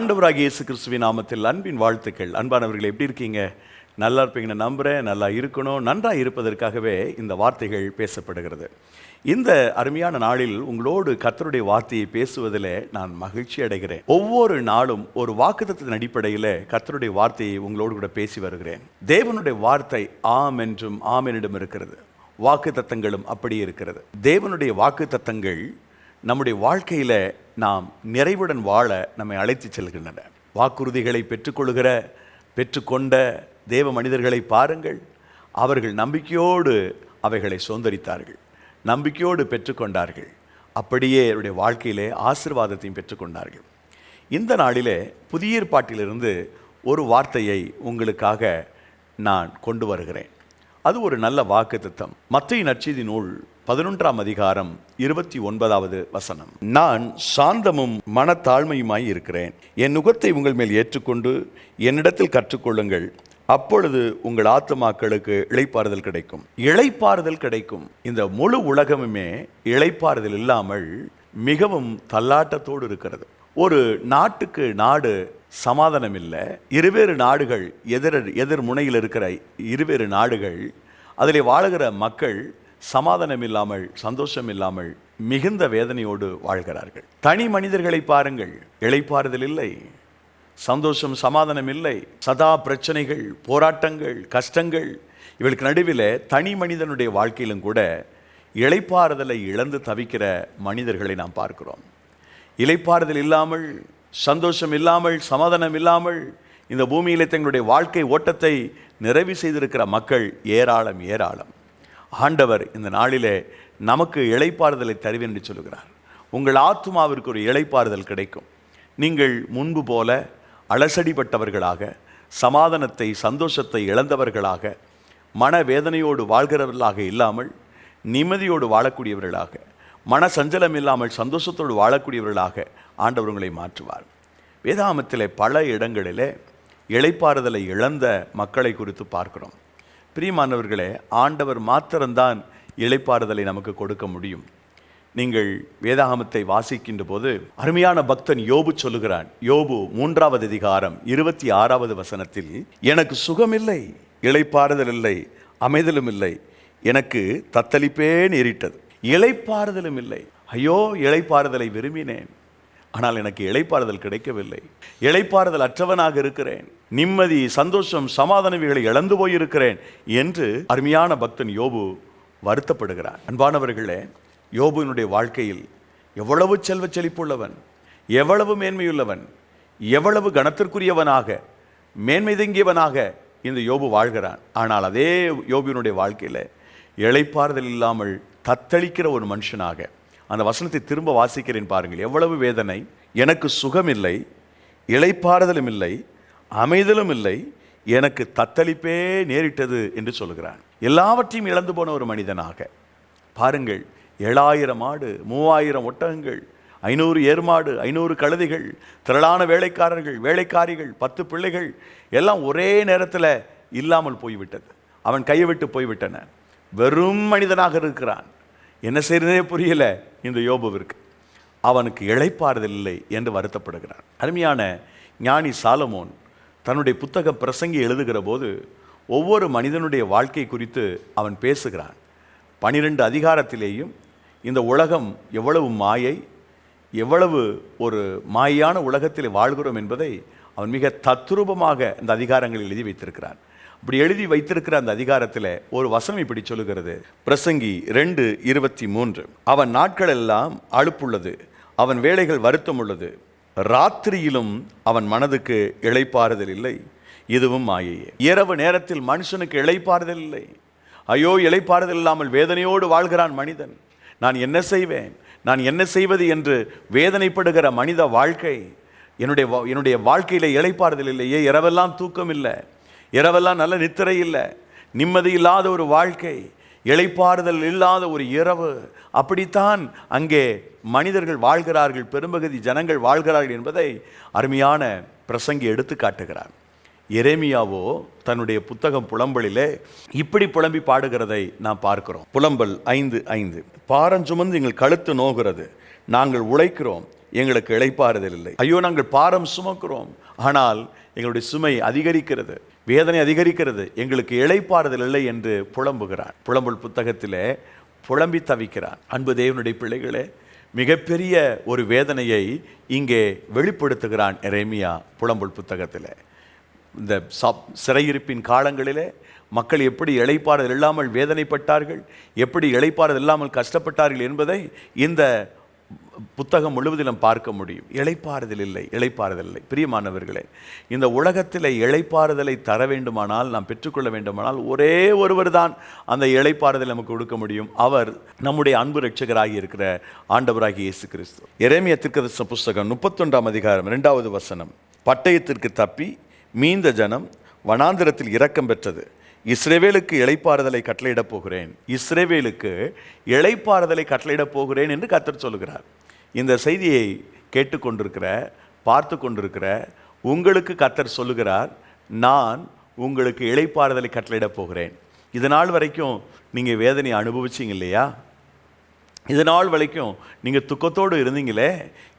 ஆண்டவராகிய இயேசு கிறிஸ்துவின் நாமத்தில் அன்பின் வாழ்த்துக்கள். அன்பானவர்கள் எப்படி இருக்கீங்க? நல்லா இருப்பீங்கன்னு நம்புகிறேன் நல்லா இருக்கணும். நன்றாக இருப்பதற்காகவே இந்த வார்த்தைகள் பேசப்படுகிறது. இந்த அருமையான நாளில் உங்களோடு கத்தருடைய வார்த்தையை பேசுவதில் நான் மகிழ்ச்சி அடைகிறேன். ஒவ்வொரு நாளும் ஒரு வாக்குத்தத்தின் அடிப்படையில் கத்தருடைய வார்த்தையை உங்களோடு கூட பேசி வருகிறேன். தேவனுடைய வார்த்தை ஆம் என்றும் ஆமெனிடம் இருக்கிறது. வாக்கு தத்தங்களும் அப்படி இருக்கிறது. தேவனுடைய வாக்கு தத்தங்கள் நம்முடைய வாழ்க்கையில நாம் நிறைவுடன் வாழ நம்மை அழைத்து செல்கின்றன. வாக்குறுதிகளை பெற்றுக்கொள்கிற பெற்றுக்கொண்ட தேவ மனிதர்களை பாருங்கள். அவர்கள் நம்பிக்கையோடு அவைகளை சுதந்திரித்தார்கள். நம்பிக்கையோடு பெற்றுக்கொண்டார்கள். அப்படியே அவருடைய வாழ்க்கையிலே ஆசீர்வாதத்தையும் பெற்றுக்கொண்டார்கள். இந்த நாளிலே புதிய ஏற்பாட்டிலிருந்து ஒரு வார்த்தையை உங்களுக்காக நான் கொண்டு வருகிறேன். அது ஒரு நல்ல வாக்கு திட்டம் மத்திய நற்செய்தி நூல் பதினொன்றாம் அதிகாரம் இருபத்தி ஒன்பதாவது வசனம். நான் சாந்தமும் மனத்தாழ்மையுமாய் இருக்கிறேன். என் நுகத்தை உங்கள் மேல் ஏற்றுக்கொண்டு என்னிடத்தில் கற்றுக்கொள்ளுங்கள். அப்பொழுது உங்கள் ஆத்துமாக்களுக்கு இழைப்பாறுதல் கிடைக்கும். இழைப்பாறுதல் கிடைக்கும். இந்த முழு உலகமுமே இழைப்பாறுதல் இல்லாமல் மிகவும் தள்ளாட்டத்தோடு இருக்கிறது. ஒரு நாட்டுக்கு நாடு சமாதானம் இல்லை இருவேறு நாடுகள் எதிர் எதிர் முனையில் இருக்கிற இருவேறு நாடுகள் அதில் வாழுகிற மக்கள் சமாதானம் இல்லாமல் சந்தோஷம் இல்லாமல் மிகுந்த வேதனையோடு வாழ்கிறார்கள். தனி மனிதர்களை பாருங்கள். இழைப்பாறுதல் இல்லை. சந்தோஷம் சமாதானம் இல்லை. சதா பிரச்சனைகள் போராட்டங்கள் கஷ்டங்கள். இவளுக்கு நடுவில் தனி மனிதனுடைய வாழ்க்கையிலும் கூட இழைப்பாறுதலை இழந்து தவிக்கிற மனிதர்களை நாம் பார்க்கிறோம். இழைப்பாறுதல் இல்லாமல் சந்தோஷம் இல்லாமல் சமாதானம் இல்லாமல் இந்த பூமியில் தங்களுடைய வாழ்க்கை ஓட்டத்தை நிறைவு செய்திருக்கிற மக்கள் ஏராளம் ஏராளம். ஆண்டவர் இந்த நாளிலே நமக்கு இழைப்பாறுதலை தருவேன் என்று சொல்கிறார் உங்கள் ஆத்துமாவிற்கு ஒரு இழைப்பாறுதல் கிடைக்கும். நீங்கள் முன்பு போல அலசடிப்பட்டவர்களாக சமாதானத்தை சந்தோஷத்தை இழந்தவர்களாக மனவேதனையோடு வாழ்கிறவர்களாக இல்லாமல் நிம்மதியோடு வாழக்கூடியவர்களாக மன சஞ்சலம் இல்லாமல் சந்தோஷத்தோடு வாழக்கூடியவர்களாக ஆண்டவர் உங்களை மாற்றுவார். வேதாமத்திலே பல இடங்களிலே இளைப்பாறுதலை இழந்த மக்களை குறித்து பார்க்கிறோம். பிரியமானவர்களே ஆண்டவர் மாத்திரம்தான் இழைப்பாறுதலை நமக்கு கொடுக்க முடியும். நீங்கள் வேதாகமத்தை வாசிக்கின்ற போது அருமையான பக்தன் யோபு சொல்லுகிறான். யோபு மூன்றாவது அதிகாரம் இருபத்தி ஆறாவது வசனத்தில் எனக்கு சுகமில்லை இளைப்பாறுதல் இல்லை அமைதலும் இல்லை எனக்கு தத்தளிப்பே நேரிட்டது. இளைப்பாறுதலும் இல்லை. ஐயோ இளைப்பாறுதலை விரும்பினேன் ஆனால் எனக்கு இளைப்பாறுதல் கிடைக்கவில்லை. இளைப்பாறுதல் அற்றவனாக இருக்கிறேன். நிம்மதி சந்தோஷம் சமாதானவிகளை இழந்து போயிருக்கிறேன் என்று அருமையான பக்தன் யோபு வருத்தப்படுகிறான் அன்பானவர்களே யோபுவினுடைய வாழ்க்கையில் எவ்வளவு செல்வ செழிப்புள்ளவன் எவ்வளவு மேன்மையுள்ளவன் எவ்வளவு கணத்திற்குரியவனாக மேன்மை தங்கியவனாக இந்த யோபு வாழ்கிறான். ஆனால் அதே யோபுவினுடைய வாழ்க்கையில் இளைப்பாறுதல் இல்லாமல் தத்தளிக்கிற ஒரு மனுஷனாக அந்த வசனத்தை திரும்ப வாசிக்கிறேன் பாருங்கள். எவ்வளவு வேதனை எனக்கு சுகமில்லை இளைப்பாறுதலும் இல்லை அமைதலும் இல்லை எனக்கு தத்தளிப்பே நேரிட்டது என்று சொல்கிறான் எல்லாவற்றையும் இழந்து போன ஒரு மனிதனாக. பாருங்கள் ஏழாயிரம் ஆடு மூவாயிரம் ஒட்டகங்கள் ஐநூறு ஏர்மாடு ஐநூறு கழுதைகள் திரளான வேலைக்காரர்கள் வேலைக்காரிகள் பத்து பிள்ளைகள் எல்லாம் ஒரே நேரத்தில் இல்லாமல் போய்விட்டது. அவன் கையை விட்டு போய்விட்டன. வெறும் மனிதனாக இருக்கிறான். என்ன செய்யறதே புரியல இந்த யோபுவிற்கு. அவனுக்கு இழைப்பாறுதல் இல்லை என்று வருத்தப்படுகிறான். அருமையான ஞானி சாலமோன் தன்னுடைய புத்தக பிரசங்கி எழுதுகிற போது ஒவ்வொரு மனிதனுடைய வாழ்க்கை குறித்து அவன் பேசுகிறான். பனிரெண்டு அதிகாரத்திலேயும் இந்த உலகம் எவ்வளவு மாயை எவ்வளவு ஒரு மாயான உலகத்தில் வாழ்கிறோம் என்பதை அவன் மிக தத்ரூபமாக இந்த அதிகாரங்களில் எழுதி வைத்திருக்கிறான். அப்படி எழுதி வைத்திருக்கிற அந்த அதிகாரத்தில் ஒரு வசனம் இப்படி சொல்லுகிறது. பிரசங்கி ரெண்டு இருபத்தி மூன்று. அவன் நாட்கள் எல்லாம் அவன் வேலைகள் வருத்தம் உள்ளது ராத்திரியிலும் அவன் மனதுக்கு இழைப்பாறுதல் இல்லை. இதுவும் மாயையே. இரவு நேரத்தில் மனுஷனுக்கு இழைப்பாறுதல் இல்லை. ஐயோ இழைப்பாறுதல் இல்லாமல் வேதனையோடு வாழ்கிறான் மனிதன். நான் என்ன செய்வேன்? நான் என்ன செய்வது என்று வேதனைப்படுகிற மனித வாழ்க்கை என்னுடைய வா- என்னுடைய வாழ்க்கையில் இழைப்பாறுதல் இல்லையே இரவெல்லாம் தூக்கம் இல்லை. இரவெல்லாம் நல்ல நித்திரை இல்லை. நிம்மதி இல்லாத ஒரு வாழ்க்கை. இளைப்பாறுதல் இல்லாத ஒரு இரவு. அப்படித்தான் அங்கே மனிதர்கள் வாழ்கிறார்கள் பெரும்பகுதி ஜனங்கள் வாழ்கிறார்கள் என்பதை அருமையான பிரசங்கி எடுத்து காட்டுகிறார். எரேமியாவோ தன்னுடைய புத்தகம் புலம்பலிலே இப்படி புலம்பி பாடுகிறதை நாம் பார்க்கிறோம். புலம்பல் ஐந்து ஐந்து. பாரஞ்சுமந்து எங்கள் கழுத்து நோகிறது. நாங்கள் உழைக்கிறோம். எங்களுக்கு இளைப்பாறுதல் இல்லை. ஐயோ நாங்கள் பாரம் சுமக்கிறோம். ஆனால் எங்களுடைய சுமை அதிகரிக்கிறது. வேதனை அதிகரிக்கிறது. எங்களுக்கு இழைப்பாறுதல் இல்லை என்று புலம்புகிறான். புலம்புல் புத்தகத்திலே புலம்பி தவிக்கிறான். அன்பு தேவனுடைய பிள்ளைகளே மிகப்பெரிய ஒரு வேதனையை இங்கே வெளிப்படுத்துகிறான் எரேமியா புலம்புல் புத்தகத்தில். இந்த சப் சிறையிருப்பின் காலங்களிலே மக்கள் எப்படி இழைப்பாறுதல் இல்லாமல் வேதனைப்பட்டார்கள் எப்படி இழைப்பாறுதல் இல்லாமல் கஷ்டப்பட்டார்கள் என்பதை இந்த புத்தகம் முழுவதிலும் பார்க்க முடியும். இழைப்பாறுதல் இல்லை இழைப்பாறுதல் இல்லை. பிரியமானவர்களே இந்த உலகத்தில் இழைப்பாறுதலை தர வேண்டுமானால் நாம் பெற்றுக்கொள்ள வேண்டுமானால் ஒரே ஒருவர் தான் அந்த இழைப்பாறுதலை நமக்கு கொடுக்க முடியும். அவர் நம்முடைய அன்பு ரட்சகராகி இருக்கிற ஆண்டவராகி இயேசு கிறிஸ்து இறைமைய திருக்கதர்சன புஸ்தகம் முப்பத்தொன்றாம் அதிகாரம் ரெண்டாவது வசனம். பட்டயத்திற்கு தப்பி மீந்த ஜனம் வனாந்திரத்தில் இரக்கம் பெற்றது. இஸ்ரேவேலுக்கு இளைப்பாறுதலை கட்டளையிடப் போகிறேன். இஸ்ரேவேலுக்கு இளைப்பாறுதலை கட்டளையிடப் போகிறேன் என்று கத்தர் சொல்கிறார் இந்த செய்தியை கேட்டுக்கொண்டிருக்கிற பார்த்து கொண்டிருக்கிற உங்களுக்கு கத்தர் சொல்லுகிறார் நான் உங்களுக்கு இழைப்பாறுதலை கட்டளையிடப் போகிறேன். இது நாள் வரைக்கும் நீங்கள் வேதனை அனுபவிச்சீங்க இல்லையா? இது நாள் வரைக்கும் நீங்கள் துக்கத்தோடு இருந்தீங்களே?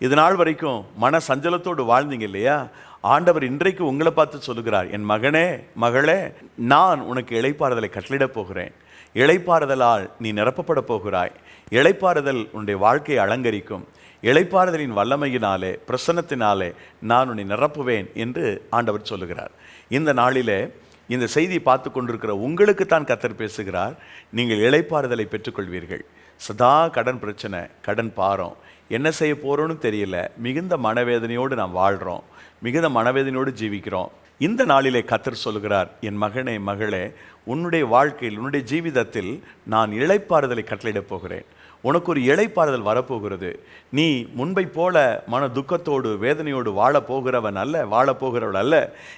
இது நாள் வரைக்கும் மன சஞ்சலத்தோடு வாழ்ந்தீங்க இல்லையா? ஆண்டவர் இன்றைக்கு உங்களை பார்த்து சொல்லுகிறார் என் மகனே மகளே நான் உனக்கு இளைப்பாறுதலை கட்டளிடப் போகிறேன். இழைப்பாறுதலால் நீ நிரப்பப்பட போகிறாய். இளைப்பாறுதல் உன்னுடைய வாழ்க்கையை அலங்கரிக்கும். இழைப்பாறுதலின் வல்லமையினாலே பிரசன்னத்தினாலே நான் உன்னை நிரப்புவேன் என்று ஆண்டவர் சொல்லுகிறார். இந்த நாளிலே இந்த செய்தியை பார்த்து கொண்டிருக்கிற உங்களுக்கு தான் கத்தர் பேசுகிறார். நீங்கள் இளைப்பாறுதலை பெற்றுக்கொள்வீர்கள். சதா கடன் பிரச்சனை கடன் பாரம். என்ன செய்ய போகிறோன்னு தெரியல. மிகுந்த மனவேதனையோடு நாம் வாழ்கிறோம் மிகுந்த மனவேதனையோடு ஜீவிக்கிறோம். இந்த நாளிலே கத்தர் சொல்கிறார் என் மகனே மகளே உன்னுடைய வாழ்க்கையில் உன்னுடைய ஜீவிதத்தில் நான் இழைப்பாறுதலை கட்டளையிடப் போகிறேன். உனக்கு ஒரு இழைப்பாறுதல் வரப்போகிறது. நீ முன்பை போல மன துக்கத்தோடு வேதனையோடு வாழ போகிறவன் அல்ல வாழப் போகிறவள் அல்ல.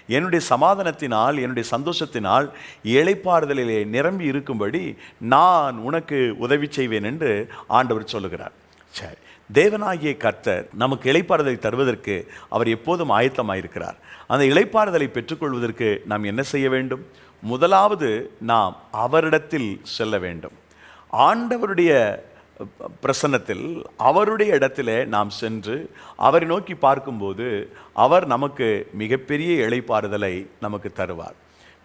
என்னுடைய சமாதானத்தினால் என்னுடைய சந்தோஷத்தினால் இழைப்பாறுதலிலே நிரம்பி இருக்கும்படி நான் உனக்கு உதவி செய்வேன் என்று ஆண்டவர் சொல்லுகிறார். சரி. தேவனாகிய கர்த்தர் நமக்கு இளைப்பாறுதலை தருவதற்கு அவர் எப்போதும் ஆயத்தமாயிருக்கிறார். அந்த இளைப்பாறுதலை பெற்றுக்கொள்வதற்கு நாம் என்ன செய்ய வேண்டும்? முதலாவது நாம் அவரிடத்தில் செல்ல வேண்டும். ஆண்டவருடைய பிரசன்னத்தில் அவருடைய இடத்திலே நாம் சென்று அவரை நோக்கி பார்க்கும்போது அவர் நமக்கு மிகப்பெரிய இளைப்பாறுதலை நமக்கு தருவார்.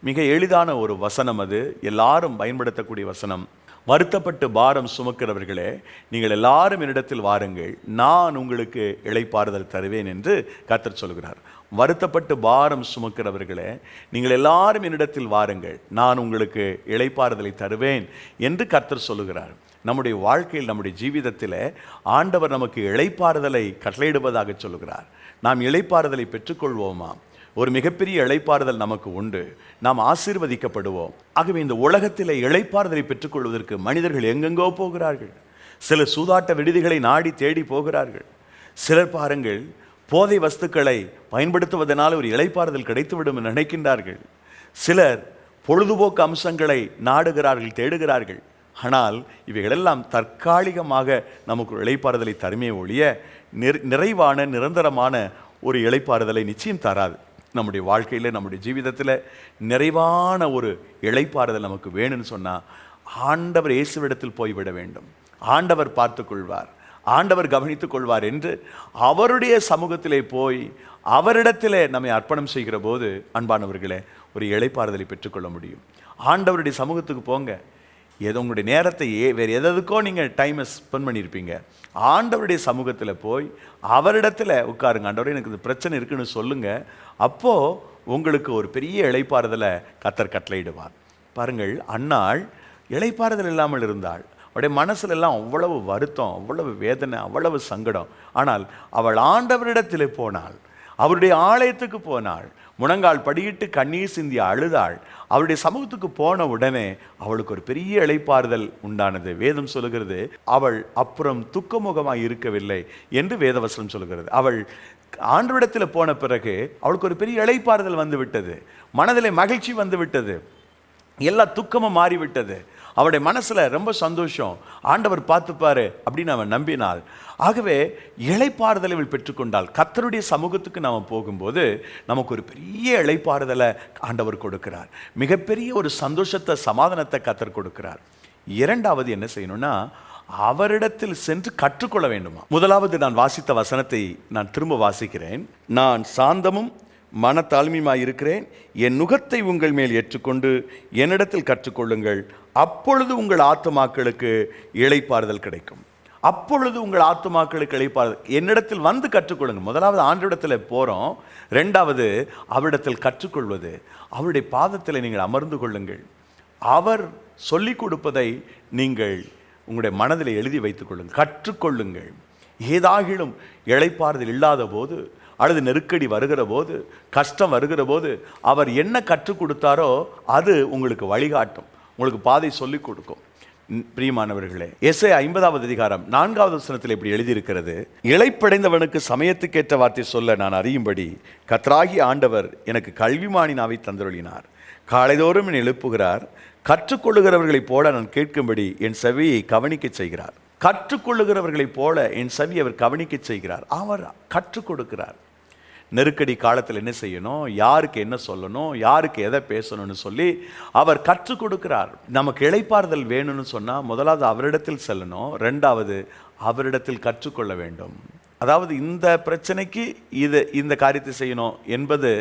மிக எளிதான ஒரு வசனம் அது. எல்லாரும் பயன்படுத்தக்கூடிய வசனம். வருத்தப்பட்டு பாரம் சுமக்கிறவர்களே நீங்கள் எல்லாரும் என்னிடத்தில் வாருங்கள் நான் உங்களுக்கு இழைப்பாறுதல் தருவேன் என்று கத்தர் சொல்கிறார். வருத்தப்பட்டு பாரம் சுமக்கிறவர்களே நீங்கள் எல்லாரும் என்னிடத்தில் வாருங்கள் நான் உங்களுக்கு இழைப்பாறுதலை தருவேன் என்று கர்த்தர் சொல்லுகிறார். நம்முடைய வாழ்க்கையில் நம்முடைய ஜீவிதத்தில் ஆண்டவர் நமக்கு இழைப்பாறுதலை கட்டளையிடுவதாக சொல்லுகிறார். நாம் இழைப்பாறுதலை பெற்றுக்கொள்வோமா? ஒரு மிகப்பெரிய இழைப்பாறுதல் நமக்கு உண்டு. நாம் ஆசீர்வதிக்கப்படுவோம். ஆகவே இந்த உலகத்தில் இழைப்பாறுதலை பெற்றுக்கொள்வதற்கு மனிதர்கள் எங்கெங்கோ போகிறார்கள். சிலர் சூதாட்ட விடுதிகளை நாடி தேடி போகிறார்கள். சிலர் பாருங்கள் போதை வஸ்துக்களை பயன்படுத்துவதனால் ஒரு இழைப்பாறுதல் கிடைத்துவிடும் என்று நினைக்கின்றார்கள். சிலர் பொழுதுபோக்கு அம்சங்களை நாடுகிறார்கள் தேடுகிறார்கள். ஆனால் இவைகளெல்லாம் தற்காலிகமாக நமக்கு ஒரு தருமே ஒழிய நிறைவான நிரந்தரமான ஒரு இழைப்பாறுதலை நிச்சயம் தராது. நம்முடைய வாழ்க்கையில் நம்முடைய ஜீவிதத்தில் நிறைவான ஒரு இழைப்பாறுதல் நமக்கு வேணும்னு சொன்னால் ஆண்டவர் இயேசுவிடத்தில் போய்விட வேண்டும். ஆண்டவர் பார்த்து கொள்வார். ஆண்டவர் கவனித்துக் கொள்வார் என்று அவருடைய சமூகத்திலே போய் அவரிடத்திலே நம்மை அர்ப்பணம் செய்கிற போது அன்பானவர்களே ஒரு இழைப்பாறுதலை பெற்றுக்கொள்ள முடியும். ஆண்டவருடைய சமூகத்துக்கு போங்க. ஏதோ உங்களுடைய நேரத்தை ஏ வேறு எதுக்கோ நீங்கள் டைமை ஸ்பெண்ட் பண்ணியிருப்பீங்க. ஆண்டவருடைய சமூகத்தில் போய் அவரிடத்துல உட்காருங்க. ஆண்டவரே எனக்கு இந்த பிரச்சனை இருக்குன்னு சொல்லுங்கள் அப்போது உங்களுக்கு ஒரு பெரிய இளைப்பாறுதலை கத்தர் கட்டளையிடுவார். பாருங்கள் அன்னாள் இழைப்பாறுதல் இல்லாமல் இருந்தாள். அவருடைய மனசில் எல்லாம் அவ்வளவு வருத்தம் அவ்வளவு வேதனை அவ்வளவு சங்கடம். ஆனால் அவள் ஆண்டவரிடத்தில் போனாள். அவருடைய ஆலயத்துக்கு போனாள். முழங்கால் படியிட்டு கண்ணீர் சிந்தி அழுதாள். அவருடைய சமூகத்துக்கு போன உடனே அவளுக்கு ஒரு பெரிய இழைப்பாறுதல் உண்டானது. வேதம் சொல்லுகிறது அவள் அப்புறம் துக்கமுகமாய் இருக்கவில்லை என்று வேதவசனம் சொல்லுகிறது. அவள் ஆண்டவிடத்தில் போன பிறகு அவளுக்கு ஒரு பெரிய இழைப்பாறுதல் வந்து விட்டது மனதிலே மகிழ்ச்சி வந்து விட்டது எல்லா துக்கமும் மாறிவிட்டது. அவருடைய மனசில் ரொம்ப சந்தோஷம். ஆண்டவர் பார்த்துப்பாரு அப்படின்னு அவன் நம்பினாள். ஆகவே இழைப்பாறுதலை இவள் பெற்றுக்கொண்டால் கத்தருடைய சமூகத்துக்கு நாம் போகும்போது நமக்கு ஒரு பெரிய இளைப்பாறுதலை ஆண்டவர் கொடுக்கிறார். மிகப்பெரிய ஒரு சந்தோஷத்தை சமாதானத்தை கத்தர் கொடுக்கிறார். இரண்டாவது என்ன செய்யணும்னா அவரிடத்தில் சென்று கற்றுக்கொள்ள வேண்டுமா? முதலாவது நான் வாசித்த வசனத்தை நான் திரும்ப வாசிக்கிறேன். நான் சாந்தமும் மனத்தாழ்மையுமாய் இருக்கிறேன் என் நுகத்தை உங்கள் மேல் ஏற்றுக்கொண்டு என்னிடத்தில் கற்றுக்கொள்ளுங்கள். அப்பொழுது உங்கள் ஆத்துமாக்களுக்கு இழைப்பாறுதல் கிடைக்கும். அப்பொழுது உங்கள் ஆத்துமாக்களுக்கு இழைப்பாறுதல் என்னிடத்தில் வந்து கற்றுக்கொள்ளுங்க முதலாவது ஆண்டிடத்தில் போகிறோம் ரெண்டாவது அவரிடத்தில் கற்றுக்கொள்வது. அவருடைய பாதத்தில் நீங்கள் அமர்ந்து கொள்ளுங்கள். அவர் சொல்லிக் கொடுப்பதை நீங்கள் உங்களுடைய மனதில் எழுதி வைத்துக் கொள்ளுங்கள். கற்றுக்கொள்ளுங்கள். ஏதாகிலும் இழைப்பாறுதல் இல்லாத போது அல்லது நெருக்கடி வருகிற போது கஷ்டம் வருகிற போது அவர் என்ன கற்றுக் கொடுத்தாரோ அது உங்களுக்கு வழிகாட்டும். உங்களுக்கு பாதை சொல்லிக் கொடுக்கும். பிரியமானவர்களே எஸ்ஐ ஐம்பதாவது அதிகாரம் நான்காவது வசனத்தில் இப்படி எழுதியிருக்கிறது இழைப்படைந்தவனுக்கு சமயத்துக்கேற்ற வார்த்தை சொல்ல நான் அறியும்படி கத்ராகி ஆண்டவர் எனக்கு கல்விமானினாவை தந்தருளினார். காலைதோறும் என்னை எழுப்புகிறார். கற்றுக்கொள்ளுகிறவர்களைப் போல நான் கேட்கும்படி என் செவியை கவனிக்கச் செய்கிறார். கற்றுக்கொள்ளுகிறவர்களைப் போல என் செவி அவர் கவனிக்கச் செய்கிறார். அவர் கற்றுக் கொடுக்கிறார். நெருக்கடி காலத்தில் என்ன செய்யணும்? யாருக்கு என்ன சொல்லணும்? யாருக்கு எதை பேசணும்னு சொல்லி அவர் கற்றுக் கொடுக்கிறார். நமக்கு இழைப்பாறுதல் வேணும்னு சொன்னால் முதலாவது அவரிடத்தில் செல்லணும். ரெண்டாவது அவரிடத்தில் கற்றுக்கொள்ள வேண்டும். அதாவது இந்த பிரச்சனைக்கு இது இந்த காரியத்தை செய்யணும் என்பது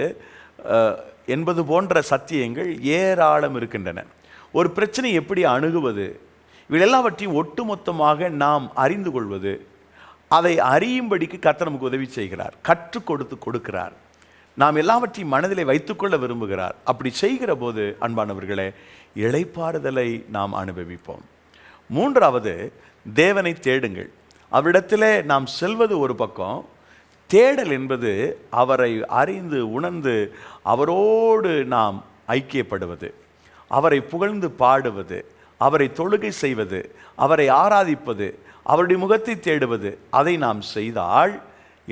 என்பது போன்ற சத்தியங்கள் ஏராளம் இருக்கின்றன. ஒரு பிரச்சனை எப்படி அணுகுவது? இவையெல்லாவற்றையும் ஒட்டுமொத்தமாக நாம் அறிந்து கொள்வது அதை அறியும்படிக்கு கத்த நமக்கு உதவி செய்கிறார். கற்றுக் கொடுத்து கொடுக்கிறார். நாம் எல்லாவற்றையும் மனதிலே வைத்துக்கொள்ள விரும்புகிறார். அப்படி செய்கிற போது அன்பானவர்களே இளைப்பாறுதலை நாம் அனுபவிப்போம். மூன்றாவது தேவனை தேடுங்கள். அவரிடத்திலே நாம் செல்வது ஒரு பக்கம் தேடல் என்பது அவரை அறிந்து உணர்ந்து அவரோடு நாம் ஐக்கியப்படுவது. அவரை புகழ்ந்து பாடுவது அவரை தொழுகை செய்வது அவரை ஆராதிப்பது அவருடைய முகத்தை தேடுவது அதை நாம் செய்தால்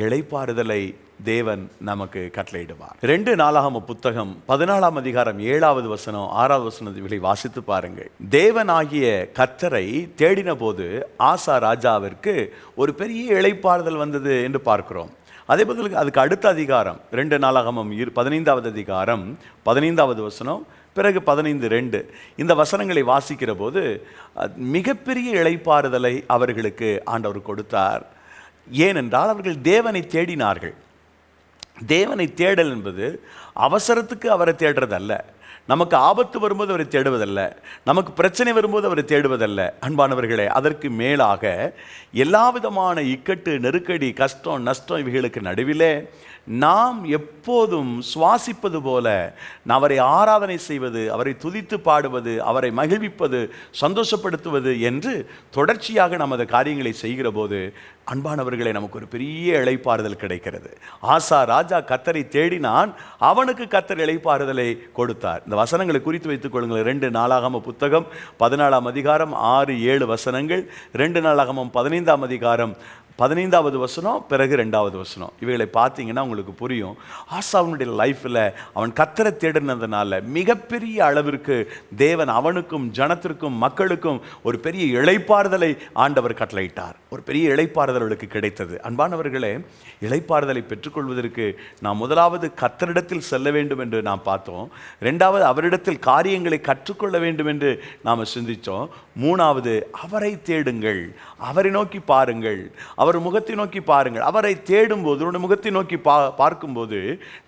இழைப்பாறுதலை தேவன் நமக்கு கட்டளையிடுவார். ரெண்டு நாளாகம புத்தகம் பதினாலாம் அதிகாரம் ஏழாவது வசனம் ஆறாவது வசனத்தை வாசித்து பாருங்கள். தேவனாகிய கத்தரை தேடின போது ஆசா ராஜாவிற்கு ஒரு பெரிய இழைப்பாறுதல் வந்தது என்று பார்க்கிறோம். அதே பதிலுக்கு அதுக்கு அடுத்த அதிகாரம் ரெண்டு நாளாகமம் இரு பதினைந்தாவது அதிகாரம் பதினைந்தாவது வசனம் பிறகு பதினைந்து ரெண்டு. இந்த வசனங்களை வாசிக்கிற போது மிகப்பெரிய இளைப்பாறுதலை அவர்களுக்கு ஆண்டவர் கொடுத்தார். ஏனென்றால் அவர்கள் தேவனை தேடினார்கள். தேவனை தேடல் என்பது அவசரத்துக்கு அவரை தேடுறதல்ல. நமக்கு ஆபத்து வரும்போது அவரை தேடுவதல்ல. நமக்கு பிரச்சனை வரும்போது அவரை தேடுவதல்ல. அன்பானவர்களே அதற்கு மேலாக எல்லா விதமான இக்கட்டு நெருக்கடி கஷ்டம் நஷ்டம் இவைகளுக்கு நடுவிலே நாம் எப்போதும் சுவாசிப்பது போல அவரை ஆராதனை செய்வது அவரை துதித்து பாடுவது அவரை மகிழ்விப்பது சந்தோஷப்படுத்துவது என்று தொடர்ச்சியாக நமது காரியங்களை செய்கிற போது அன்பானவர்களை நமக்கு ஒரு பெரிய இழைப்பாறுதல் கிடைக்கிறது. ஆசா ராஜா கத்தரை தேடினான் அவனுக்கு கத்தர் இளைப்பாறுதலை கொடுத்தார். இந்த வசனங்களை குறித்து வைத்துக் கொள்ளுங்கள். ரெண்டு நாளாகம புத்தகம் பதினாலாம் அதிகாரம் ஆறு ஏழு வசனங்கள் ரெண்டு நாளாகமும் பதினைந்தாம் அதிகாரம் பதினைந்தாவது வசனம் பிறகு ரெண்டாவது வசனம். இவைகளை பார்த்தீங்கன்னா உங்களுக்கு புரியும். ஆசாவனுடைய லைஃப்பில் அவன் கத்தரை தேடினதுனால மிகப்பெரிய அளவிற்கு தேவன் அவனுக்கும் ஜனத்திற்கும் மக்களுக்கும் ஒரு பெரிய இழைப்பாறுதலை ஆண்டவர் கட்டளையிட்டார். ஒரு பெரிய இழைப்பாறுதல் அவளுக்கு கிடைத்தது. அன்பானவர்களே இழைப்பாறுதலை பெற்றுக்கொள்வதற்கு நாம் முதலாவது கத்தரிடத்தில் செல்ல வேண்டும் என்று நாம் பார்த்தோம். ரெண்டாவது அவரிடத்தில் காரியங்களை கற்றுக்கொள்ள வேண்டும் என்று நாம் சிந்தித்தோம் மூணாவது அவரை தேடுங்கள். அவரை நோக்கி பாருங்கள். அவர் முகத்தை நோக்கி பாருங்கள். அவரை தேடும்போது அவருடைய முகத்தை நோக்கி பா பார்க்கும்போது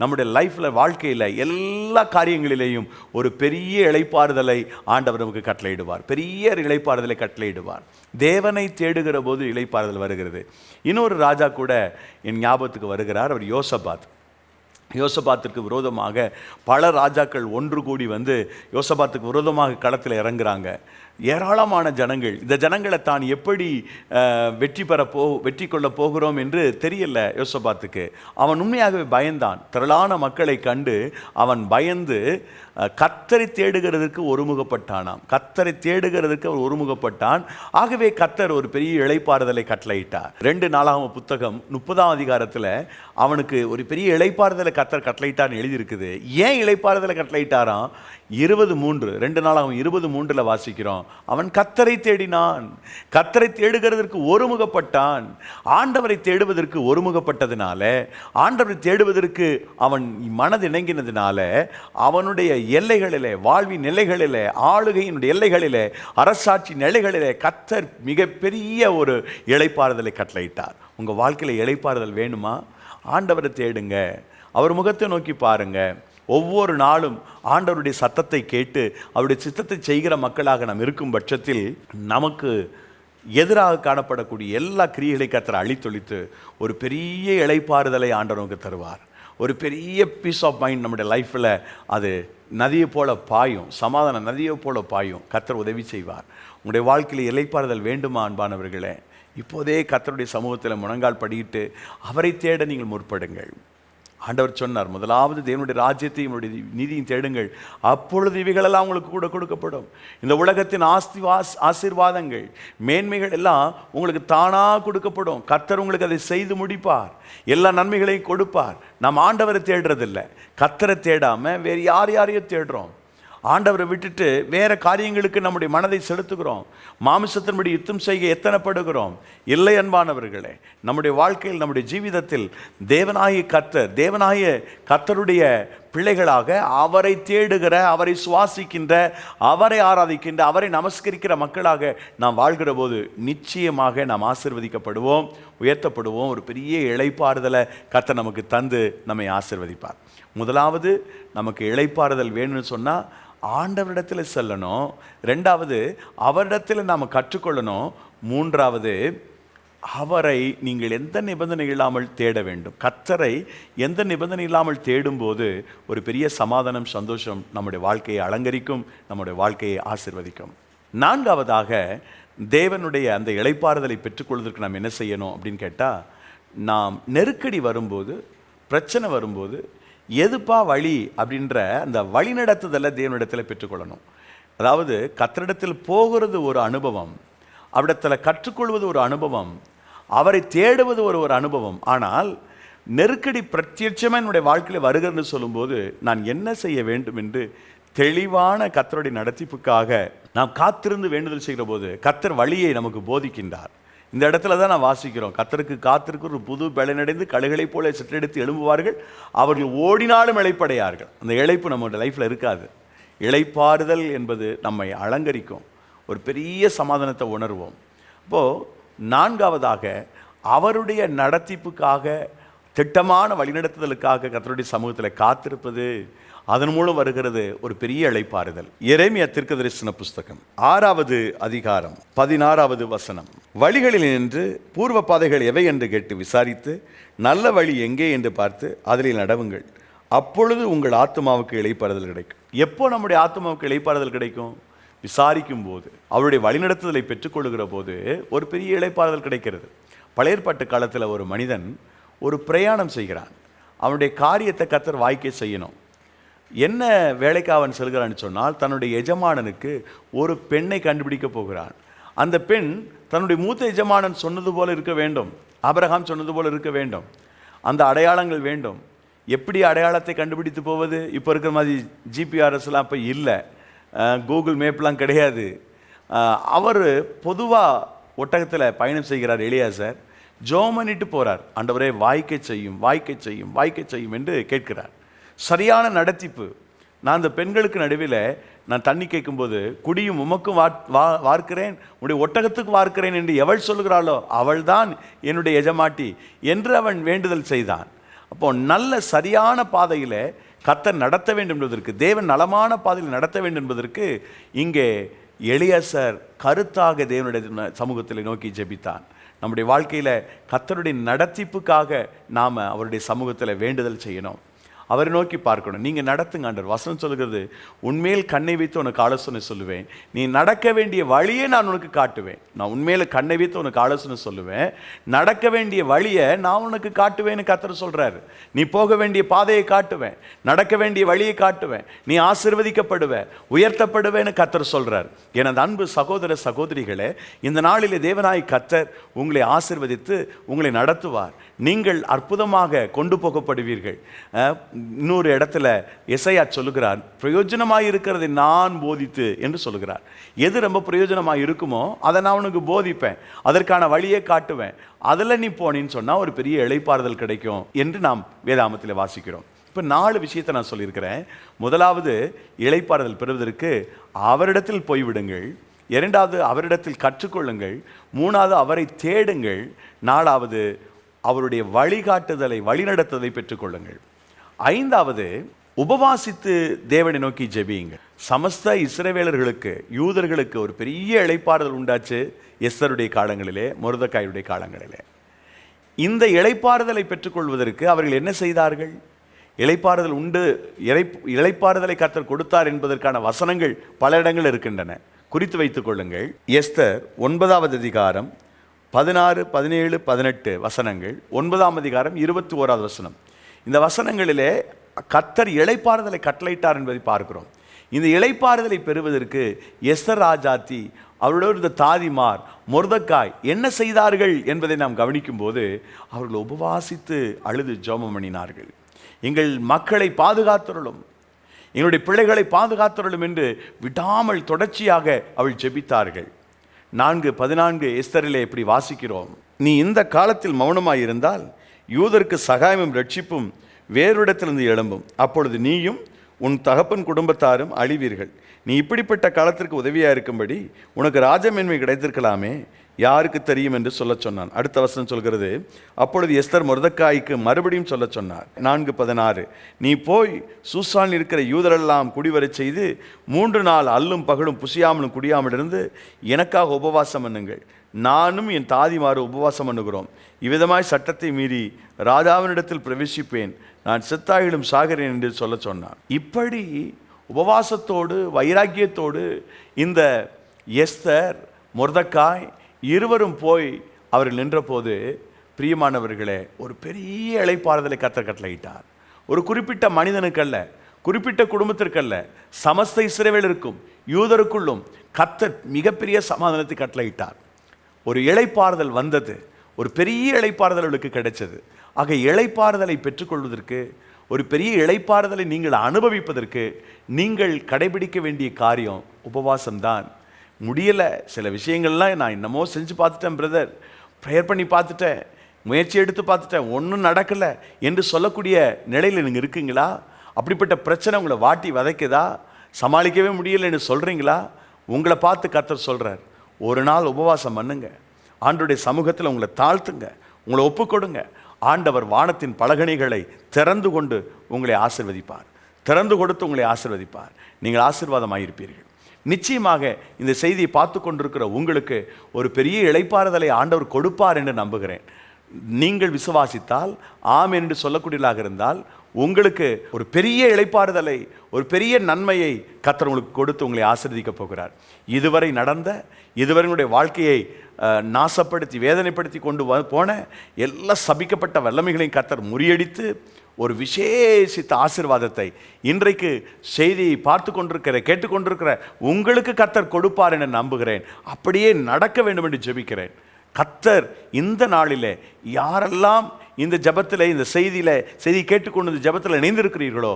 நம்முடைய லைஃப்பில் வாழ்க்கையில் எல்லா காரியங்களிலேயும் ஒரு பெரிய இழைப்பாறுதலை ஆண்டவர் நமக்கு கட்டளையிடுவார். பெரிய இழைப்பாறுதலை கட்டளையிடுவார். தேவனை தேடுகிற போது இளைப்பாறுதல் வருகிறது. இன்னொரு ராஜா கூட என் ஞாபகத்துக்கு வருகிறார் அவர் யோசபாத். யோசபாத்திற்கு விரோதமாக பல ராஜாக்கள் ஒன்று கூடி வந்து யோசபாத்துக்கு விரோதமாக களத்தில் இறங்குறாங்க. ஏராளமான ஜனங்கள். இந்த ஜனங்களை தான் எப்படி வெற்றி பெற போ வெற்றி கொள்ள போகிறோம் என்று தெரியல யோசபாத்துக்கு. அவன் உண்மையாகவே பயந்தான். திரளான மக்களை கண்டு அவன் பயந்து கத்தரை தேடுகிறதுக்கு ஒருமுகப்பட்டானாம். கத்தரை தேடுகிறதுக்கு அவர் ஒருமுகப்பட்டான். ஆகவே கத்தர் ஒரு பெரிய இழைப்பாறுதலை கட்டளையிட்டார். ரெண்டு நாளாகம புத்தகம் முப்பதாம் அதிகாரத்தில் அவனுக்கு ஒரு பெரிய இழைப்பாறுதலை கத்தர் கட்டளையிட்டார்னு எழுதியிருக்குது. ஏன் இழைப்பாறுதலை கட்டளையிட்டாராம்? இருபது மூன்று ரெண்டு நாளாகவும் இருபது மூன்றில் வாசிக்கிறோம். அவன் கத்தரை தேடினான். கத்தரை தேடுகிறதற்கு ஒருமுகப்பட்டான். ஆண்டவரை தேடுவதற்கு ஒருமுகப்பட்டதுனால ஆண்டவரை தேடுவதற்கு அவன் மனதிணங்கினதுனால அவனுடைய எல்லைகளிலே வாழ்வின் எல்லைகளிலே ஆளுகையினுடைய எல்லைகளிலே அரசாட்சி நிலைகளிலே கத்தர் மிகப்பெரிய ஒரு இழைப்பாறுதலை கட்டளையிட்டார். உங்கள் வாழ்க்கையில் இளைப்பாறுதல் வேணுமா? ஆண்டவரை தேடுங்க. அவர் முகத்தை நோக்கி பாருங்கள் ஒவ்வொரு நாளும் ஆண்டவருடைய சத்தத்தை கேட்டு அவருடைய சித்தத்தை செய்கிற மக்களாக நாம் இருக்கும் பட்சத்தில் நமக்கு எதிராக காணப்படக்கூடிய எல்லா கிரியைகளை கத்தரை அழித்தொழித்து ஒரு பெரிய இளைப்பாறுதலை ஆண்டவனுக்கு தருவார். ஒரு பெரிய பீஸ் ஆஃப் மைண்ட் நம்முடைய லைஃப்பில் அது நதியை போல பாயும் சமாதான நதியை போல பாயும். கத்தர் உதவி செய்வார். உங்களுடைய வாழ்க்கையில் இளைப்பாறுதல் வேண்டுமா அன்பானவர்களே? இப்போதே கத்தருடைய சமூகத்தில் முழங்கால் படியிட்டு அவரை தேட நீங்கள் முற்படுங்கள். ஆண்டவர் சொன்னார் முதலாவது தேவனுடைய ராஜ்யத்தையும் என்னுடைய நீதியும் தேடுங்கள். அப்பொழுது இவைகளெல்லாம் உங்களுக்கு கூட கொடுக்கப்படும். இந்த உலகத்தின் ஆஸ்தி வாஸ் ஆசீர்வாதங்கள் மேன்மைகள் எல்லாம் உங்களுக்கு தானாக கொடுக்கப்படும். கர்த்தர் உங்களுக்கு அதை செய்து முடிப்பார். எல்லா நன்மைகளையும் கொடுப்பார். நாம் ஆண்டவரை தேடுறதில்லை. கர்த்தரை தேடாமல் வேறு யார் யாரையோ தேடுறோம்? ஆண்டவரை விட்டுட்டு வேறு காரியங்களுக்கு நம்முடைய மனதை செலுத்துகிறோம். மாமிசத்தின்படி யுத்தம் செய்ய எத்தனைப்படுகிறோம்? இல்லை அன்பானவர்களே நம்முடைய வாழ்க்கையில் நம்முடைய ஜீவிதத்தில் தேவனாகிய கத்தர் தேவனாகிய கத்தருடைய பிள்ளைகளாக அவரை தேடுகிற அவரை சுவாசிக்கின்ற அவரை ஆராதிக்கின்ற அவரை நமஸ்கரிக்கிற மக்களாக நாம் வாழ்கிற போது நிச்சயமாக நாம் ஆசிர்வதிக்கப்படுவோம் உயர்த்தப்படுவோம். ஒரு பெரிய இழைப்பாறுதலை கத்தை நமக்கு தந்து நம்மை ஆசிர்வதிப்பார். முதலாவது நமக்கு இளைப்பாறுதல் வேணும்னு சொன்னால் ஆண்டவரிடத்தில் செல்லணும். ரெண்டாவது அவரிடத்தில் நாம் கற்றுக்கொள்ளணும். மூன்றாவது அவரை நீங்கள் எந்த நிபந்தனை இல்லாமல் தேட வேண்டும். கத்தரை எந்த நிபந்தனை இல்லாமல் தேடும்போது ஒரு பெரிய சமாதானம் சந்தோஷம் நம்முடைய வாழ்க்கையை அலங்கரிக்கும் நம்முடைய வாழ்க்கையை ஆசிர்வதிக்கும். நான்காவதாக தேவனுடைய அந்த இளைப்பாறுதலை பெற்றுக்கொள்வதற்கு நாம் என்ன செய்யணும் அப்படின்னு கேட்டால் நாம் நெருக்கடி வரும்போது பிரச்சனை வரும்போது எதுப்பா வழி அப்படின்ற அந்த வழிநடத்துதலை தேவனிடத்தில் பெற்றுக்கொள்ளணும். அதாவது கத்தரிடத்தில் போகிறது ஒரு அனுபவம் அவிடத்தில் கற்றுக்கொள்வது ஒரு அனுபவம் அவரை தேடுவது ஒரு ஒரு அனுபவம். ஆனால் நெருக்கடி பிரத்யட்சமாக என்னுடைய வாழ்க்கையில் வருகிறன்னு சொல்லும்போது நான் என்ன செய்ய வேண்டும் என்று தெளிவான கத்தருடைய நடத்திப்புக்காக நாம் காத்திருந்து வேண்டுதல் செய்கிற போது கத்தர் வழியை நமக்கு போதிக்கின்றார். இந்த இடத்துல தான் நான் வாசிக்கிறோம். கத்தருக்கு காத்திருக்கு ஒரு புது பலனடைந்து கழுகளைப் போல சிற்றெடுத்து எழும்புவார்கள். அவர்கள் ஓடினாலும் இழைப்படையார்கள் அந்த இழைப்பு நம்மளுடைய லைஃப்பில் இருக்காது. இழைப்பாறுதல் என்பது நம்மை அலங்கரிக்கும். ஒரு பெரிய சமாதானத்தை உணர்வோம். அப்போது நான்காவதாக அவருடைய நடத்திப்புக்காக திட்டமான வழிநடத்துதலுக்காக கத்தருடைய சமூகத்தில் காத்திருப்பது அதன் மூலம் வருகிறது ஒரு பெரிய இழைப்பாறுதல் எரேமியா தீர்க்கதரிசன புஸ்தகம். ஆறாவது அதிகாரம் பதினாறாவது வசனம். வழிகளில் நின்று பூர்வ பாதைகள் எவை என்று கேட்டு விசாரித்து நல்ல வழி எங்கே என்று பார்த்து அதில் நடவுங்கள். அப்பொழுது உங்கள் ஆத்மாவுக்கு இழைப்பாறுதல் கிடைக்கும். எப்போ நம்முடைய ஆத்மாவுக்கு இழைப்பாறுதல் கிடைக்கும்? விசாரிக்கும் போது அவருடைய வழிநடத்துதலை பெற்றுக்கொள்கிற போது ஒரு பெரிய இழைப்பாறுதல் கிடைக்கிறது. பழையற்பாட்டு காலத்தில் ஒரு மனிதன் ஒரு பிரயாணம் செய்கிறான். அவனுடைய காரியத்தை கத்தர் வாய்க்கே செய்யணும். என்ன வேலைக்கு அவன் செல்கிறான்னு சொன்னால் தன்னுடைய எஜமானனுக்கு ஒரு பெண்ணை கண்டுபிடிக்க போகிறான். அந்த பெண் தன்னுடைய மூத்த எஜமானன் சொன்னது போல இருக்க வேண்டும். அபரகாம் சொன்னது போல இருக்க வேண்டும். அந்த அடையாளங்கள் வேண்டும். எப்படி அடையாளத்தை கண்டுபிடித்து போவது? இப்போ இருக்கிற மாதிரி ஜிபிஆர்எஸ்லாம் அப்போ இல்லை. கூகுள் மேப்லாம் கிடையாது. அவர் பொதுவாக ஒட்டகத்தில் பயணம் செய்கிறார் எளியா சார். ஜோமனிட்டு போகிறார் ஆண்டவரே வாய்க்கை செய்யும் வாய்க்கை செய்யும் வாய்க்கை செய்யும் என்று கேட்கிறார். சரியான நடத்திப்பு. நான் அந்த பெண்களுக்கு நடுவில் நான் தண்ணி கேட்கும்போது குடியும் உமக்கும் வா வா வார்க்கிறேன் உன்னுடைய ஒட்டகத்துக்கு வார்க்கிறேன் என்று எவள் சொல்கிறாளோ அவள்தான் என்னுடைய எஜமாட்டி என்று அவன் வேண்டுதல் செய்தான். அப்போ நல்ல சரியான பாதையில் கத்தர் நடத்த வேண்டும் என்பதற்கு தேவன் நலமான பாதையில் நடத்த வேண்டும் என்பதற்கு இங்கே எளியசர் கருத்தாக தேவனுடைய சமூகத்தில் நோக்கி ஜெபித்தான். நம்முடைய வாழ்க்கையில் கத்தருடைய நடத்திப்புக்காக நாம் அவருடைய சமூகத்தில் வேண்டுதல் செய்யணும். அவரை நோக்கி பார்க்கணும். நீங்கள் நடத்துங்க ஆண்டவர். வசனம் சொல்கிறது உண்மையில் கண்ணை வைத்து உனக்கு ஆலோசனை சொல்லுவேன். நீ நடக்க வேண்டிய வழியை நான் உனக்கு காட்டுவேன். நான் உண்மையில் கண்ணை வைத்து உனக்கு ஆலோசனை சொல்லுவேன். நடக்க வேண்டிய வழியை நான் உனக்கு காட்டுவேன்னு கத்தர் சொல்கிறாரு நீ போக வேண்டிய பாதையை காட்டுவேன். நடக்க வேண்டிய வழியை காட்டுவேன். நீ ஆசிர்வதிக்கப்படுவ உயர்த்தப்படுவேன்னு கத்தர் சொல்கிறார் எனது அன்பு சகோதர சகோதரிகளே இந்த நாளிலே தேவனாய் கத்தர் உங்களை ஆசிர்வதித்து உங்களை நடத்துவார். நீங்கள் அற்புதமாக கொண்டு போகப்படுவீர்கள். இன்னொரு இடத்துல எசையா சொல்லுகிறார் பிரயோஜனமாக இருக்கிறதை நான் போதித்து என்று சொல்லுகிறார். எது ரொம்ப பிரயோஜனமாக இருக்குமோ அதை நான் உனக்கு போதிப்பேன். அதற்கான வழியை காட்டுவேன். அதில் நீ போனேன்னு சொன்னால் ஒரு பெரிய இழைப்பாறுதல் கிடைக்கும் என்று நாம் வேதாமத்தில் வாசிக்கிறோம். இப்போ நாலு விஷயத்தை நான் சொல்லியிருக்கிறேன். முதலாவது இழைப்பாறுதல் பெறுவதற்கு அவரிடத்தில் போய்விடுங்கள். இரண்டாவது அவரிடத்தில் கற்றுக்கொள்ளுங்கள். மூணாவது அவரை தேடுங்கள். நாலாவது அவருடைய வழிகாட்டுதலை வழிநடத்துதலை பெற்றுக்கொள்ளுங்கள். ஐந்தாவது உபவாசித்து தேவனை நோக்கி ஜெபியுங்க சமஸ்த இஸ்ரவேலர்களுக்கு யூதர்களுக்கு ஒரு பெரிய இழைப்பாறுதல் உண்டாச்சு எஸ்தருடைய காலங்களிலே முருதக்காயுடைய காலங்களிலே. இந்த இழைப்பாறுதலை பெற்றுக்கொள்வதற்கு அவர்கள் என்ன செய்தார்கள்? இழைப்பாறுதல் உண்டு இறை இழைப்பாறுதலை கத்தர் கொடுத்தார் என்பதற்கான வசனங்கள் பல இடங்கள் இருக்கின்றன. குறித்து வைத்துக் கொள்ளுங்கள். எஸ்தர் ஒன்பதாவது அதிகாரம் பதினாறு பதினேழு பதினெட்டு வசனங்கள். ஒன்பதாம் அதிகாரம் இருபத்தி ஓராவது வசனம். இந்த வசனங்களிலே கத்தர் இழைப்பாறுதலை கட்டளையிட்டார் என்பதை பார்க்கிறோம். இந்த இளைப்பாறுதலை பெறுவதற்கு எஸ்தர் ராஜாத்தி அவர்களோடு இருந்த தாதிமார் மொர்தக்காய் என்ன செய்தார்கள் என்பதை நாம் கவனிக்கும்போது அவர்கள் உபவாசித்து அழுது ஜோமம் பண்ணினார்கள். எங்கள் மக்களை பாதுகாத்தருளும். எங்களுடைய பிள்ளைகளை பாதுகாத்தருளும் என்று விடாமல் தொடர்ச்சியாக அவள் ஜெபித்தார்கள். நான்கு பதினான்கு எஸ்தரிலே இப்படி வாசிக்கிறோம். நீ இந்த காலத்தில் மௌனமாயிருந்தால் யூதருக்கு சகாயமும் ரட்சிப்பும் வேறிடத்திலிருந்து எழும்பும். அப்பொழுது நீயும் உன் தகப்பன் குடும்பத்தாரும் அழிவீர்கள். நீ இப்படிப்பட்ட காலத்திற்கு உதவியாக இருக்கும்படி உனக்கு ராஜமேன்மை கிடைத்திருக்கலாமே. யாருக்கு தெரியும் என்று சொல்லச் சொன்னான். அடுத்த வசனம் சொல்கிறது அப்பொழுது எஸ்தர் முருதக்காய்க்கு மறுபடியும் சொல்லச் சொன்னார். நான்கு பதினாறு நீ போய் சூசான் இருக்கிற யூதரெல்லாம் குடிவரச் செய்து மூன்று நாள் அல்லும் பகலும் புசியாமலும் குடியாமல் இருந்து எனக்காக உபவாசம் பண்ணுங்கள். நானும் என் தாதிமாறு உபவாசம் பண்ணுகிறோம். இவ்விதமாய் சட்டத்தை மீறி ராஜாவினிடத்தில் பிரவேசிப்பேன். நான் செத்தாயிலும் சாகிறேன் என்று சொல்ல சொன்னான். இப்படி உபவாசத்தோடு வைராக்கியத்தோடு இந்த எஸ்தர் முர்தக்காய் இருவரும் போய் அவர்கள் நின்றபோது பிரியமானவர்களே ஒரு பெரிய இளைப்பாறுதலை கத்தர் கட்டளையிட்டார். ஒரு குறிப்பிட்ட மனிதனுக்கல்ல குறிப்பிட்ட குடும்பத்திற்கல்ல சமஸ்த இஸ்ரவேலருக்கும் யூதருக்குள்ளும் கத்தர் மிகப்பெரிய சமாதானத்தை கட்டளையிட்டார். ஒரு இழைப்பாறுதல் வந்தது. ஒரு பெரிய இழைப்பாறுதல் அவளுக்கு கிடைச்சது. ஆக இழைப்பாறுதலை பெற்றுக்கொள்வதற்கு ஒரு பெரிய இழைப்பாறுதலை நீங்கள் அனுபவிப்பதற்கு நீங்கள் கடைபிடிக்க வேண்டிய காரியம் உபவாசம்தான். முடியலை சில விஷயங்கள்லாம் நான் என்னமோ செஞ்சு பார்த்துட்டேன் பிரதர். ப்ரேயர் பண்ணி பார்த்துட்டேன். முயற்சி எடுத்து பார்த்துட்டேன். ஒன்றும் நடக்கலை என்று சொல்லக்கூடிய நிலையில் நீங்கள் இருக்கீங்களா? அப்படிப்பட்ட பிரச்சனை உங்களை வாட்டி வதைக்குதா? சமாளிக்கவே முடியலைன்னு சொல்கிறீங்களா உங்களை பார்த்து கர்த்தர் சொல்கிறார் ஒரு நாள் உபவாசம் பண்ணுங்க. ஆண்டுடைய சமூகத்தில் உங்களை தாழ்த்துங்க. உங்களை ஒப்புக்கொடுங்க. ஆண்டவர் வானத்தின் பலகணிகளை திறந்து கொண்டு உங்களை ஆசிர்வதிப்பார். திறந்து கொடுத்து உங்களை ஆசிர்வதிப்பார். நீங்கள் ஆசீர்வாதமாயிருப்பீர்கள். நிச்சயமாக இந்த செய்தியை பார்த்து கொண்டிருக்கிற உங்களுக்கு ஒரு பெரிய இழைப்பாறுதலை ஆண்டவர் கொடுப்பார் என்று நம்புகிறேன். நீங்கள் விசுவாசித்தால் ஆம் என்று சொல்லக்கூடியதாக இருந்தால் உங்களுக்கு ஒரு பெரிய இளைப்பாறுதலை ஒரு பெரிய நன்மையை கத்தர் உங்களுக்கு கொடுத்து உங்களை ஆசீர்வதிக்கப் போகிறார். இதுவரை நடந்த இதுவரையினுடைய வாழ்க்கையை நாசப்படுத்தி வேதனைப்படுத்தி கொண்டு வ போன எல்லா சபிக்கப்பட்ட வல்லமைகளையும் கத்தர் முறியடித்து ஒரு விசேஷித்த ஆசீர்வாதத்தை இன்றைக்கு செய்தியை பார்த்து கொண்டிருக்கிற கேட்டுக்கொண்டிருக்கிற உங்களுக்கு கத்தர் கொடுப்பார் என நம்புகிறேன். அப்படியே நடக்க வேண்டும் என்று ஜெபிக்கிறேன். கத்தர் இந்த நாளிலே யாரெல்லாம் இந்த ஜபத்தில் இந்த செய்தியில் செய்தி கேட்டுக்கொண்டு இந்த ஜபத்தில் இணைந்திருக்கிறீர்களோ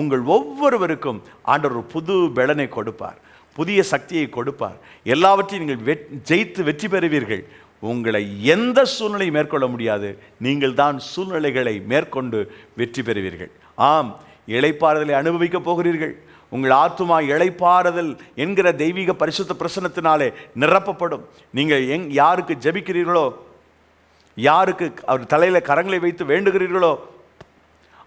உங்கள் ஒவ்வொருவருக்கும் ஆண்டவர் ஒரு புது பெலனை கொடுப்பார் புதிய சக்தியை கொடுப்பார். எல்லாவற்றையும் நீங்கள் வெட் ஜெயித்து வெற்றி பெறுவீர்கள். உங்களை எந்த சூழ்நிலை மேற்கொள்ள முடியாது. நீங்கள் தான் சூழ்நிலைகளை மேற்கொண்டு வெற்றி பெறுவீர்கள். ஆம் இழைப்பாறுதலை அனுபவிக்கப் போகிறீர்கள். உங்கள் ஆத்துமா இழைப்பாறுதல் என்கிற தெய்வீக பரிசுத்த பிரசனத்தினாலே நிரப்பப்படும். நீங்கள் எங் யாருக்கு ஜெபிக்கிறீர்களோ யாருக்கு அவர் தலையில் கரங்களை வைத்து வேண்டுகிறீர்களோ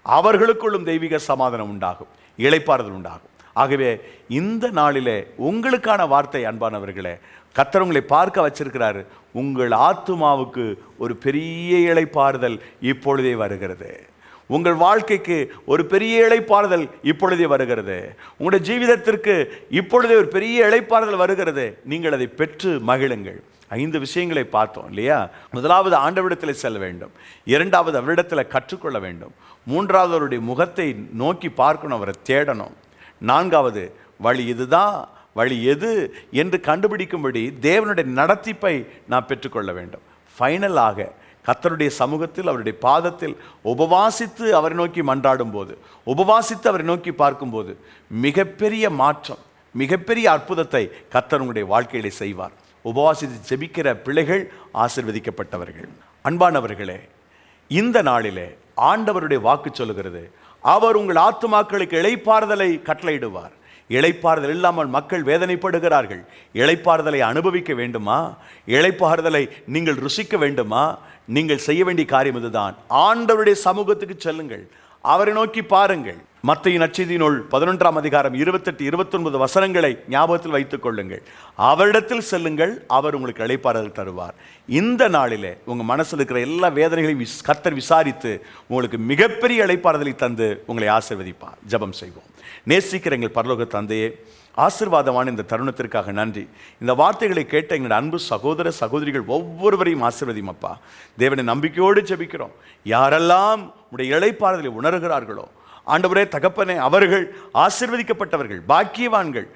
அவர்களுக்குள்ளும் தெய்வீக சமாதானம் உண்டாகும் இழைப்பாறுதல் உண்டாகும். ஆகவே இந்த நாளிலே உங்களுக்கான வார்த்தை அன்பானவர்களே கத்தரவங்களை பார்க்க வச்சிருக்கிறாரு. உங்கள் ஆத்துமாவுக்கு ஒரு பெரிய இழைப்பாறுதல் இப்பொழுதே வருகிறது. உங்கள் வாழ்க்கைக்கு ஒரு பெரிய இழைப்பாறுதல் இப்பொழுதே வருகிறது. உங்களுடைய ஜீவிதத்திற்கு இப்பொழுதே ஒரு பெரிய இழைப்பாறுதல் வருகிறது. நீங்கள் அதை பெற்று மகிழுங்கள். ஐந்து விஷயங்களை பார்த்தோம் இல்லையா? முதலாவது ஆண்டவிடத்தில் செல்ல வேண்டும். இரண்டாவது அவரிடத்தில் கற்றுக்கொள்ள வேண்டும். மூன்றாவது அவருடைய முகத்தை நோக்கி பார்க்கணும் அவரை தேடணும். நான்காவது வழி இதுதான் வழி எது என்று கண்டுபிடிக்கும்படி தேவனுடைய நடத்திப்பை நான் பெற்றுக்கொள்ள வேண்டும். ஃபைனலாக கர்த்தருடைய சமூகத்தில் அவருடைய பாதத்தில் உபவாசித்து அவரை நோக்கி மன்றாடும் போது உபவாசித்து அவரை நோக்கி பார்க்கும்போது மிகப்பெரிய மாற்றம் மிகப்பெரிய அற்புதத்தை கத்தர் உங்களுடைய வாழ்க்கையிலே செய்வார். உபவாசித்து ஜெபிக்கிற பிள்ளைகள் ஆசிர்வதிக்கப்பட்டவர்கள். அன்பானவர்களே இந்த நாளிலே ஆண்டவருடைய வாக்கு சொல்லுகிறது அவர் உங்கள் ஆத்துமாக்களுக்கு இழைப்பாறுதலை கட்டளையிடுவார். இழைப்பாறுதல் இல்லாமல் மக்கள் வேதனைப்படுகிறார்கள். இழைப்பாறுதலை அனுபவிக்க வேண்டுமா? இழைப்பாறுதலை நீங்கள் ருசிக்க வேண்டுமா? நீங்கள் செய்ய வேண்டிய காரியம் இதுதான். ஆண்டவருடைய சமூகத்துக்கு செல்லுங்கள். அவரை நோக்கி பாருங்கள். மத்திய நச்செய்தியினுள் நூல் பதினொன்றாம் அதிகாரம் இருபத்தெட்டு இருபத்தொன்பது வசனங்களை ஞாபகத்தில் வைத்துக் கொள்ளுங்கள். அவரிடத்தில் செல்லுங்கள் அவர் உங்களுக்கு இளைப்பாறுதல் தருவார். இந்த நாளிலே உங்கள் மனசில் இருக்கிற எல்லா வேதனைகளையும் விஸ்- கத்தர் விசாரித்து உங்களுக்கு மிகப்பெரிய இளைப்பாறுதலை தந்து உங்களை ஆசிர்வதிப்பார். ஜெபம் செய்வோம். நேசிக்கிற எங்கள் பரலோக தந்தையே ஆசிர்வாதமான இந்த தருணத்திற்காக நன்றி. இந்த வார்த்தைகளை கேட்ட எங்களுடைய அன்பு சகோதர சகோதரிகள் ஒவ்வொருவரையும் ஆசீர்வதியும் அப்பா. தேவனை நம்பிக்கையோடு ஜெபிக்கிறோம். யாரெல்லாம் உடைய இழைப்பாறுதலை உணர்கிறார்களோ ஆண்டவரே தகப்பனே அவர்கள் ஆசிர்வதிக்கப்பட்டவர்கள் பாக்கியவான்கள்.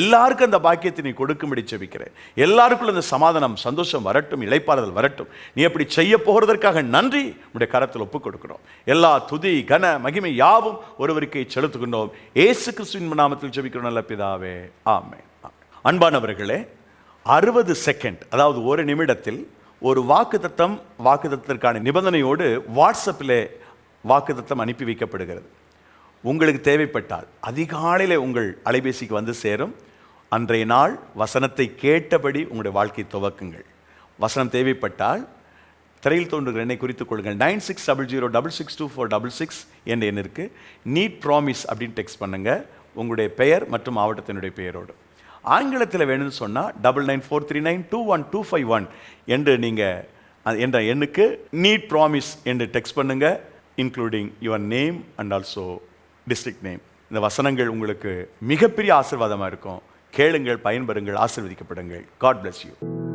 எல்லாருக்கும் அந்த பாக்கியத்தை நீ கொடுக்கும்படி ஜெபிக்கிறேன். எல்லாருக்குள்ள அந்த சமாதானம் சந்தோஷம் வரட்டும் இழைப்பாறுதல் வரட்டும். நீ அப்படி செய்ய போகிறதற்காக நன்றி. உடைய கரத்தில் ஒப்புக் கொடுக்கிறோம். எல்லா துதி கன மகிமை யாவும் ஒருவருக்கே செலுத்துகின்றோம். ஏசு கிறிஸ்துவின் நாமத்தில் ஜெபிக்கிறோம் நல்ல பிதாவே. ஆமே அன்பானவர்களே அறுபது செகண்ட் அதாவது ஒரு நிமிடத்தில் ஒரு வாக்குத்தத்தம் வாக்குத்தத்திற்கான நிபந்தனையோடு வாட்ஸ்அப்பில் வாக்குத்தத்தம் அனுப்பி வைக்கப்படுகிறது. உங்களுக்கு தேவைப்பட்டால் அதிகாலையில் உங்கள் அலைபேசிக்கு வந்து சேரும். அன்றைய நாள் வசனத்தை கேட்டபடி உங்களுடைய வாழ்க்கை துவக்குங்கள். வசனம் தேவைப்பட்டால் திரையில் தோன்றுகிற எண்ணை குறித்துக் கொள்ளுங்கள். Nine six double zero double six two four double six என்ற எண்ணிற்கு நீட் ப்ராமிஸ் அப்படின்னு டெக்ஸ்ட் பண்ணுங்கள் உங்களுடைய பெயர் மற்றும் மாவட்டத்தினுடைய பெயரோடு. ஆங்கிலத்தில் வேணும்னு சொன்னால் double nine four three nine two one two five one என்று நீங்கள் என்ற எண்ணுக்கு நீட் ப்ராமிஸ் என்று டெக்ஸ்ட் பண்ணுங்கள் including your name and also district name இந்த வசனங்கள் உங்களுக்கு மிகப்பெரிய ஆசிர்வாதமாக இருக்கும். கேளுங்கள் பயன்பெறுங்கள் ஆசிர்வதிக்கப்படுங்கள். God bless you